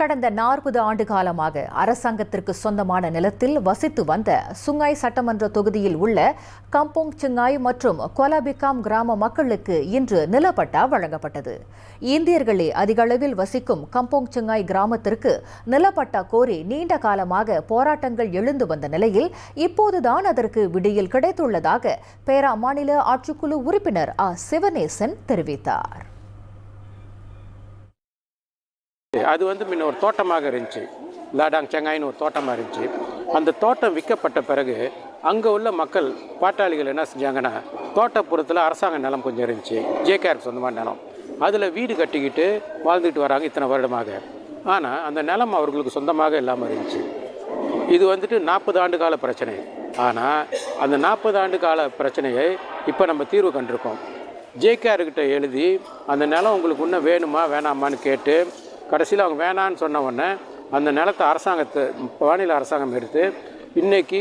கடந்த நாற்பது ஆண்டு காலமாக அரசாங்கத்திற்கு சொந்தமான நிலத்தில் வசித்து வந்த சுங்காய் சட்டமன்ற தொகுதியில் உள்ள கம்போங் சிங்காய் மற்றும் கொலபிகாம் கிராம மக்களுக்கு இன்று நிலப்பட்டா வழங்கப்பட்டது. இந்தியர்களே அதிகளவில் வசிக்கும் கம்போங் சிங்காய் கிராமத்திற்கு நிலப்பட்டா கோரி நீண்ட காலமாக போராட்டங்கள் எழுந்து வந்த நிலையில் இப்போதுதான் அதற்கு விடியல் கிடைத்துள்ளதாக பேரா மாநில ஆட்சிக்குழு உறுப்பினர் ஆ. சிவநேசன் தெரிவித்தார். அது வந்து முன்ன ஒரு தோட்டமாக இருந்துச்சு. லாடாங் செங்காயின்னு ஒரு தோட்டமாக இருந்துச்சு. அந்த தோட்டம் விற்கப்பட்ட பிறகு அங்கே உள்ள மக்கள் பாட்டாளிகள் என்ன செஞ்சாங்கன்னா தோட்டப்புறத்தில் அரசாங்க நிலம் கொஞ்சம் இருந்துச்சு. ஜேகேஆருக்கு சொந்தமான நிலம். அதில் வீடு கட்டிக்கிட்டு வாழ்ந்துட்டு வராங்க இத்தனை வருடமாக. ஆனால் அந்த நிலம் அவர்களுக்கு சொந்தமாக இல்லாமல் இருந்துச்சு. இது வந்துட்டு நாற்பது ஆண்டு கால பிரச்சனை. ஆனால் அந்த நாற்பது ஆண்டு கால பிரச்சனையை இப்போ நம்ம தீர்வு கண்டிருக்கோம். ஜேகேஆர்கிட்ட எழுதி அந்த நிலம் உங்களுக்கு இன்னும் வேணுமா வேணாமான்னு கேட்டு கடைசியில் அவங்க வேணான்னு சொன்ன உடனே அந்த நிலத்தை அரசாங்கத்தை மாநில அரசாங்கம் எடுத்து இன்னைக்கு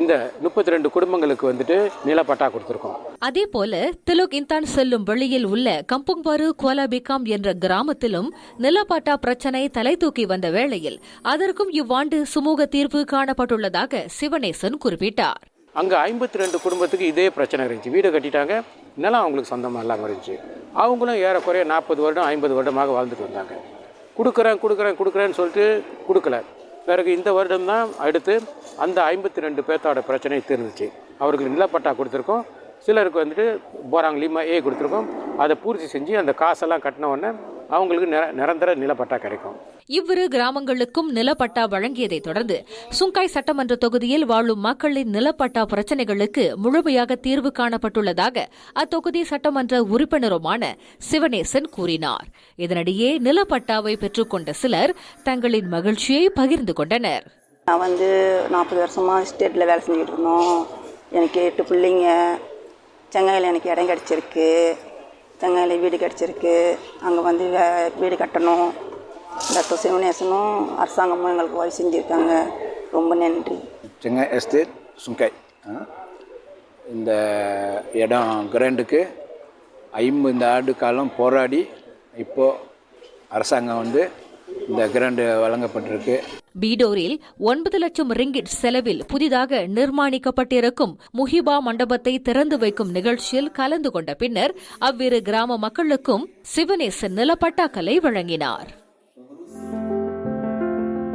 இந்த முப்பத்தி ரெண்டு குடும்பங்களுக்கு வந்துட்டு நிலப்பட்டா கொடுத்துருக்கோம். அதே போல திலுக் இந்தான் செல்லும் வழியில் உள்ள கம்புங்பாரு கோலாபிகாம் என்ற கிராமத்திலும் நிலப்பட்டா பிரச்சினை தலை தூக்கி வந்த வேளையில் அதற்கும் இவ்வாண்டு சுமூக தீர்வு காணப்பட்டுள்ளதாக சிவனேசன் குறிப்பிட்டார். அங்கே ஐம்பத்தி ரெண்டு குடும்பத்துக்கு இதே பிரச்சனை இருந்துச்சு. வீடு கட்டிட்டாங்க. நிலம் அவங்களுக்கு சொந்தமாக இல்லாமல் இருந்துச்சு. அவங்களும் ஏறக்குறைய நாற்பது வருடம் ஐம்பது வருடமாக வாழ்ந்துட்டு வந்தாங்க. கொடுக்குறேன் கொடுக்குறேன் கொடுக்குறேன்னு சொல்லிட்டு கொடுக்கல. பிறகு இந்த வருடம் தான் அடுத்து அந்த ஐம்பத்தி ரெண்டு பேர்த்தோட பிரச்சனை தீர்ந்துச்சு. அவர்களுக்கு நிலப்பட்டா கொடுத்துருக்கோம். சிலருக்கு வந்துட்டு போராங்க லீமா ஏ கொடுத்துருக்கோம். அதை பூர்த்தி செஞ்சு அந்த காசெல்லாம் கட்டின உடனே அவங்களுக்கு நிர நிரந்தர நிலப்பட்டா கிடைக்கும். இவ்விரு கிராமங்களுக்கும் நிலப்பட்டா வழங்கியதைத் தொடர்ந்து சுங்காய் சட்டமன்ற தொகுதியில் வாழும் மக்களின் நிலப்பட்டா பிரச்சினைகளுக்கு முழுமையாக தீர்வு காணப்பட்டுள்ளதாக அத்தொகுதி சட்டமன்ற உறுப்பினருமான சிவனேசன் கூறினார். இதனிடையே நிலப்பட்டாவை பெற்றுக்கொண்ட சிலர் தங்களின் மகிழ்ச்சியை பகிர்ந்து கொண்டனர். நான் வந்து நாற்பது வருஷமாக ஸ்டேட்டில் வேலை செஞ்சுக்கிட்டு இருந்தோம். எனக்கு எட்டு பிள்ளைங்க. செங்காயில் எனக்கு இடம் கிடச்சிருக்கு. செங்காயில் வீடு கிடச்சிருக்கு. அங்கே வந்து வே வீடு கட்டணும். டாக்டர் சிவனேசனும் அரசாங்கமும் எங்களுக்கு உதவி செஞ்சுருக்காங்க. ரொம்ப நன்றி. செங்காய் எஸ்டேட் சுங்காய் இந்த இடம் கிராண்டுக்கு ஐம்பது ஆண்டு காலம் போராடி இப்போது அரசாங்கம் வந்து இந்த கிராண்டு வழங்கப்பட்டிருக்கு. பீடோரில் ஒன்பது லட்சம் ரிங்கிட் செலவில் புதிதாக நிர்மாணிக்கப்பட்டிருக்கும் முஹிபா மண்டபத்தை திறந்து வைக்கும் நிகழ்ச்சியில் கலந்து கொண்ட பின்னர் அவ்விரு கிராம மக்களுக்கும் சிவனேசன் நிலப்பட்டாக்களை வழங்கினார்.